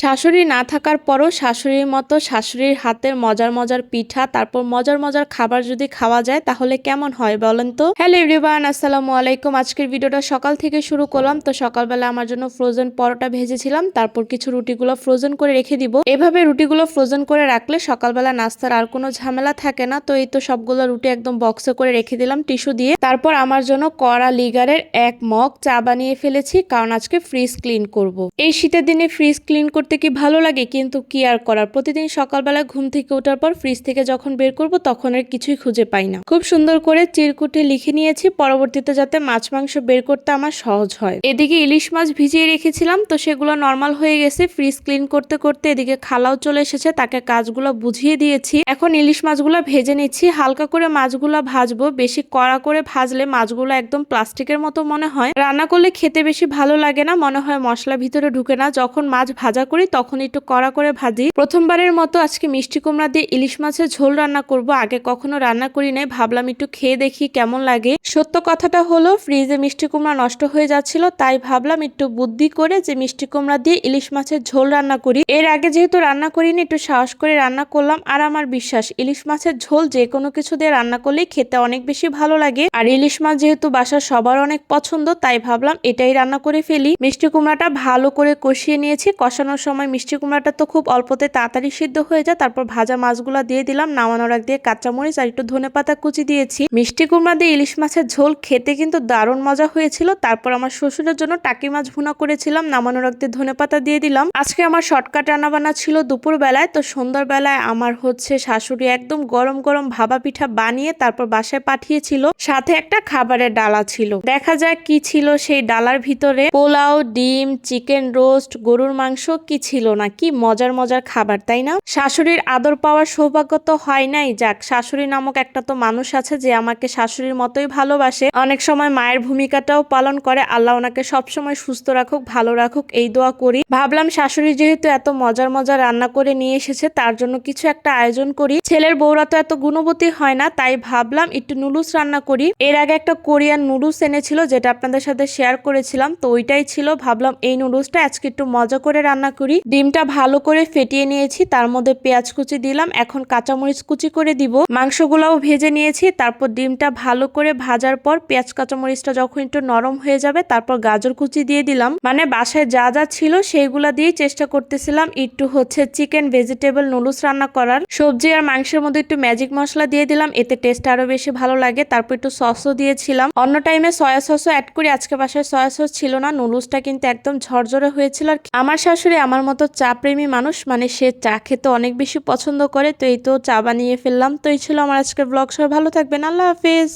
শাশুড়ি না থাকার পরও শাশুড়ির মতো শাশুড়ির হাতের মজার মজার পিঠা, তারপর মজার মজার খাবার যদি খাওয়া যায়, তাহলে কেমন হয় বলেন তো? হ্যালো এভরিওয়ান আসসালামু আলাইকুম। আজকের ভিডিওটা সকাল থেকে শুরু করলাম। তো সকালবেলা আমার জন্য ফ্রোজেন পরোটা ভেজেছিলাম। তারপর কিছু রুটিগুলো ফ্রোজেন করে রেখে দিব। এভাবে রুটিগুলো ফ্রোজেন করে রাখলে সকালবেলা নাস্তার আর কোনো ঝামেলা থাকে না। তো এই তো সবগুলো রুটি একদম বক্সে করে রেখে দিলাম টিস্যু দিয়ে। তারপর আমার জন্য কড়া লিগারের এক মগ চা বানিয়ে ফেলেছি, কারণ আজকে ফ্রিজ ক্লিন করব। এই শীতের দিনে ফ্রিজ ক্লিন করতে কি ভালো লাগে? কিন্তু কি আর করার? প্রতিদিন সকালবেলা ঘুম থেকে ওঠার পর ফ্রিজ থেকে যখন বের করব, তখন আর কিছুই খুঁজে পাই না। খুব সুন্দর করে চিরকুটে লিখে নিয়েছি, পরবর্তীতে যাতে মাছ মাংস বের করতে আমার সহজ হয়। এদিকে ইলিশ মাছ ভিজিয়ে রেখেছিলাম, তো সেগুলো নর্মাল হয়ে গেছে। ফ্রিজ ক্লিন করতে করতে এদিকে খালাও চলে এসেছে, তাকে কাজগুলো বুঝিয়ে দিয়েছি। এখন ইলিশ মাছগুলো ভেজে নিচ্ছি, হালকা করে মাছগুলো ভাজবো। বেশি কড়া করে ভাজলে মাছগুলো একদম প্লাস্টিকের মতো মনে হয়। রান্না করলে খেতে বেশি ভালো লাগে না, মনে হয় মশলা ভিতরে ঢুকে না। যখন মাছ ভাজা তখন একটু কড়া করে ভাজি। প্রথমবারের মতো আজকে মিষ্টি কুমড়া দিয়ে ইলিশ মাছের ঝোল রান্না করব। আগে কখনো রান্না করি নাই, ভাবলাম একটু খেয়ে দেখি কেমন লাগে। সত্য কথাটা হলো, ফ্রিজে মিষ্টি কুমড়া নষ্ট হয়ে যাচ্ছিল, তাই ভাবলাম একটু বুদ্ধি করে যে মিষ্টি কুমড়া দিয়ে ইলিশ মাছের ঝোল রান্না করি। এর আগে যেহেতু রান্না করিনি, একটু সাহস করে রান্না করলাম, আর আমার বিশ্বাস, ইলিশ মাছের ঝোল যে কোনো কিছু দিয়ে রান্না করলেই খেতে অনেক বেশি ভালো লাগে। আর ইলিশ মাছ যেহেতু বাসার সবার অনেক পছন্দ, তাই ভাবলাম এটাই রান্না করে ফেলি। মিষ্টি কুমড়াটা ভালো করে কষিয়ে নিয়েছি, কষানোর সময় মিষ্টি কুমড়াটা তো খুব অল্পতে তাড়াতাড়ি সিদ্ধ হয়ে যায়, তারপর ভাজা মাছগুলো দিয়ে দিলাম, নামানোর আগ দিয়ে কাঁচামরিচ আর একটু ধনে পাতা কুচি দিয়েছি। মিষ্টি কুমড়া দিয়ে ইলিশ মাছের ঝোল খেতে কিন্তু দারুণ মজা হয়েছিল। তারপর আমার শ্বশুরের জন্য টাকি মাছ ভুনা করেছিলাম, নামানোর দিয়ে ধনে পাতা দিয়ে দিলাম। আজকে আমার শর্টকাট রান্নাবান্না ছিল দুপুর বেলায় তো সন্ধ্যার বেলায় আমার হচ্ছে শাশুড়ি একদম গরম গরম ভাবা পিঠা বানিয়ে তারপর বাসায় পাঠিয়েছিল। সাথে একটা খাবারের ডালা ছিল। দেখা যাক কি ছিল সেই ডালার ভিতরে। পোলাও, ডিম, চিকেন রোস্ট, গরুর মাংস কি ছিল না? কি মজার মজার খাবার, তাই না? শাশুড়ির আদর পাওয়ার সৌভাগ্য তো হয় নাই। যাক, শাশুড়ি নামক একটা তো মানুষ আছে যে আমাকে শাশুড়ির মতোই ভালোবাসে, অনেক সময় মায়ের ভূমিকাটাও পালন করে। আল্লাহ ওনাকে সবসময় সুস্থ রাখুক, ভালো রাখুক, এই দোয়া করি। ভাবলাম শাশুড়ি যেহেতু এত মজার মজার রান্না করে নিয়ে এসেছে, তার জন্য কিছু একটা আয়োজন করি। ছেলের বউরা তো এত গুণবতী হয় না, তাই ভাবলাম একটু নুডলস রান্না করি। এর আগে একটা কোরিয়ান নুডলস এনেছিল, যেটা আপনাদের সাথে শেয়ার করেছিলাম, তো ওইটাই ছিল। ভাবলাম এই নুডলসটা আজকে একটু মজা করে রান্না করি। ডিমটা ভালো করে ফেটিয়ে নিয়েছি, তার মধ্যে পেঁয়াজ কুচি দিলাম, এখন কাঁচামরিচ কুচি করে দিব। মাংসগুলাও ভেজে নিয়েছি, তারপর ডিমটা ভালো করে ভাজার পর পেঁয়াজ কাঁচামরিচটা যখন একটু নরম হয়ে যাবে, তারপর গাজর কুচি দিয়ে দিলাম। মানে বাসায় যা যা ছিল সেইগুলা দিয়েই চেষ্টা করতেছিলাম একটু হচ্ছে চিকেন ভেজিটেবল নুডলস রান্না করার। সবজি আর মাংসের মধ্যে একটু ম্যাজিক মশলা দিয়ে দিলাম, এতে টেস্ট আরও বেশি ভালো লাগে। তারপর একটু সসও দিয়েছিলাম। অন্য টাইমে সয়া সসও অ্যাড করি, আজকে বাসায় সয়া সস ছিল না, নুডলসটা কিন্তু একদম ঝরঝরে হয়েছিল। আর আমার শাশুড়ি আমার মতো চা প্রেমী মানুষ মানে সে চা খেতে অনেক বেশি পছন্দ করে, তো এই তো চা বানিয়ে ফেললাম। তো এই ছিল আমার আজকের ব্লগ সবাই ভালো থাকবেন। আল্লাহ হাফিজ।